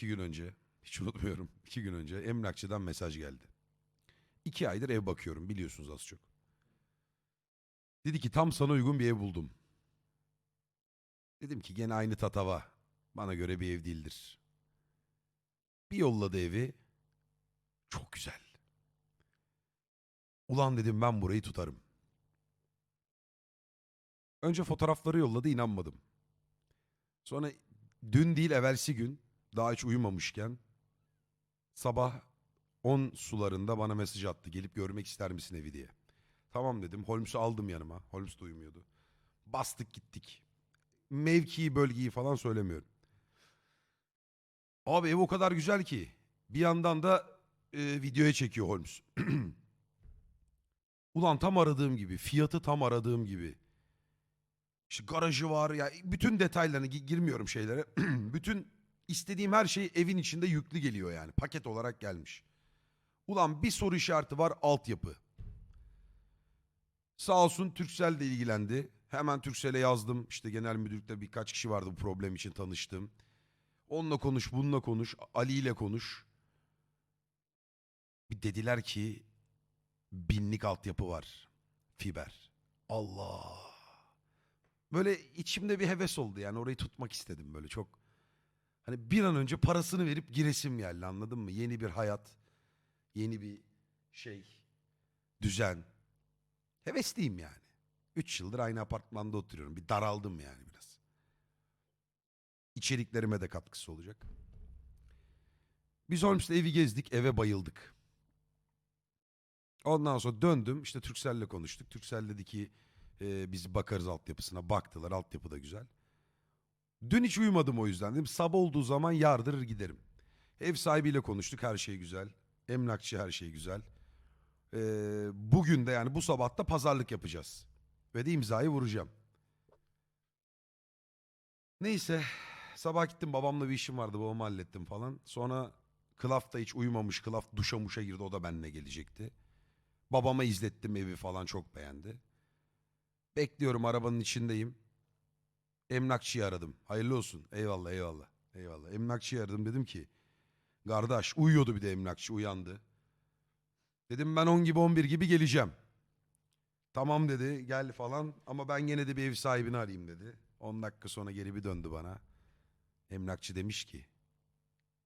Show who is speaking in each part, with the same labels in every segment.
Speaker 1: iki gün önce. Hiç unutmuyorum. iki gün önce emlakçıdan mesaj geldi. İki aydır ev bakıyorum biliyorsunuz az çok. Dedi ki tam sana uygun bir ev buldum. Dedim ki gene aynı tatava. Bana göre bir ev değildir. Bir yolladı evi. Çok güzel. Ulan dedim ben burayı tutarım. Önce fotoğrafları yolladı inanmadım. Sonra dün değil evvelsi gün daha hiç uyumamışken sabah 10 sularında bana mesaj attı. Gelip görmek ister misin evi diye. Tamam dedim. Holmes'u aldım yanıma. Holmes da uyumuyordu. Bastık gittik. Mevkiyi, bölgeyi falan söylemiyorum. Abi ev o kadar güzel ki. Bir yandan da e, videoya çekiyor Holmes. Ulan tam aradığım gibi. Fiyatı tam aradığım gibi. İşte garajı var ya bütün detaylarını gi- girmiyorum şeylere. bütün istediğim her şey evin içinde yüklü geliyor yani. Paket olarak gelmiş. Ulan bir soru işareti var altyapı. Sağ olsun Türkcell de ilgilendi. Hemen Türkcell'e yazdım. İşte genel müdürlükte birkaç kişi vardı bu problem için tanıştım. Onunla konuş, bununla konuş, Ali ile konuş. Bir dediler ki binlik altyapı var. Fiber. Allah. Böyle içimde bir heves oldu yani orayı tutmak istedim böyle çok. Hani bir an önce parasını verip giresim geldi anladın mı? Yeni bir hayat, yeni bir şey, düzen. Hevesliyim yani. Üç yıldır aynı apartmanda oturuyorum. Bir daraldım yani biraz. İçeriklerime de katkısı olacak. Biz Holmes'le evi gezdik, eve bayıldık. Ondan sonra döndüm, işte Turkcell'le konuştuk. Turkcell dedi ki e, biz bakarız altyapısına. Baktılar, altyapı da güzel. Dün hiç uyumadım o yüzden. Dedim sabah olduğu zaman yardırır giderim. Ev sahibiyle konuştuk, her şey güzel. Emlakçı her şey güzel. Ee, bugün de yani bu sabah da pazarlık yapacağız. Ve de imzayı vuracağım. Neyse sabah gittim babamla bir işim vardı babamı hallettim falan. Sonra Klaf da hiç uyumamış Klaf duşa muşa girdi o da benimle gelecekti. Babama izlettim evi falan çok beğendi. Bekliyorum arabanın içindeyim. Emlakçıyı aradım. Hayırlı olsun. Eyvallah eyvallah. Eyvallah. Emlakçıyı aradım dedim ki. Kardeş uyuyordu bir de emlakçı uyandı. Dedim ben 10 gibi 11 gibi geleceğim. Tamam dedi gel falan ama ben gene de bir ev sahibini arayayım dedi. 10 dakika sonra geri bir döndü bana. Emlakçı demiş ki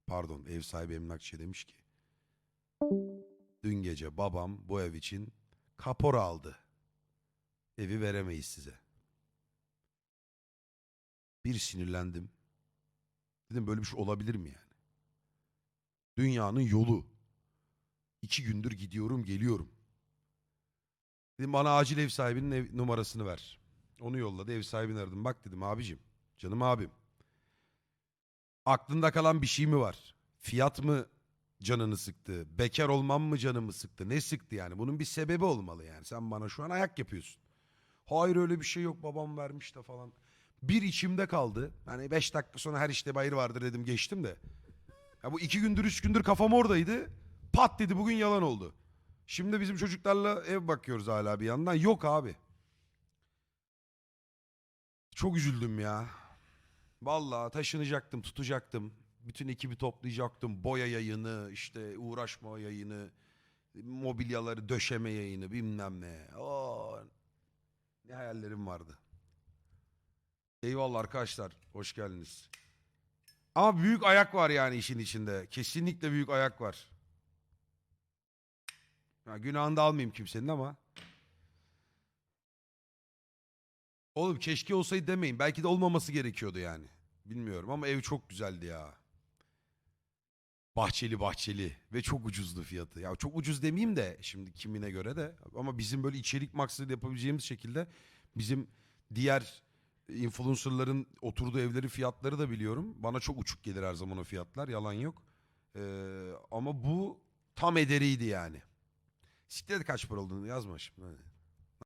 Speaker 1: pardon ev sahibi emlakçı demiş ki dün gece babam bu ev için kapora aldı. Evi veremeyiz size. Bir sinirlendim. Dedim böyle bir şey olabilir mi yani? Dünyanın yolu. İki gündür gidiyorum geliyorum. Dedim bana acil ev sahibinin ev numarasını ver. Onu yolladı ev sahibini aradım. Bak dedim abicim canım abim. Aklında kalan bir şey mi var? Fiyat mı canını sıktı? Bekar olmam mı canımı sıktı? Ne sıktı yani? Bunun bir sebebi olmalı yani. Sen bana şu an ayak yapıyorsun. Hayır öyle bir şey yok babam vermiş de falan. Bir içimde kaldı. Hani beş dakika sonra her işte bayır vardır dedim geçtim de. Ya bu iki gündür üç gündür kafam oradaydı. Pat dedi bugün yalan oldu. Şimdi bizim çocuklarla ev bakıyoruz hala bir yandan. Yok abi. Çok üzüldüm ya. Vallahi taşınacaktım, tutacaktım. Bütün ekibi toplayacaktım. Boya yayını, işte uğraşma yayını, mobilyaları döşeme yayını bilmem ne. Oo, ne hayallerim vardı. Eyvallah arkadaşlar. Hoş geldiniz. Ama büyük ayak var yani işin içinde. Kesinlikle büyük ayak var. Ya günahını da almayayım kimsenin ama. Oğlum keşke olsaydı demeyin. Belki de olmaması gerekiyordu yani. Bilmiyorum ama ev çok güzeldi ya. Bahçeli bahçeli ve çok ucuzdu fiyatı. Ya çok ucuz demeyeyim de şimdi kimine göre de ama bizim böyle içerik maksadı yapabileceğimiz şekilde bizim diğer influencerların oturduğu evlerin fiyatları da biliyorum. Bana çok uçuk gelir her zaman o fiyatlar. Yalan yok. Ee, ama bu tam ederiydi yani. Siktir et kaç para olduğunu yazma şimdi.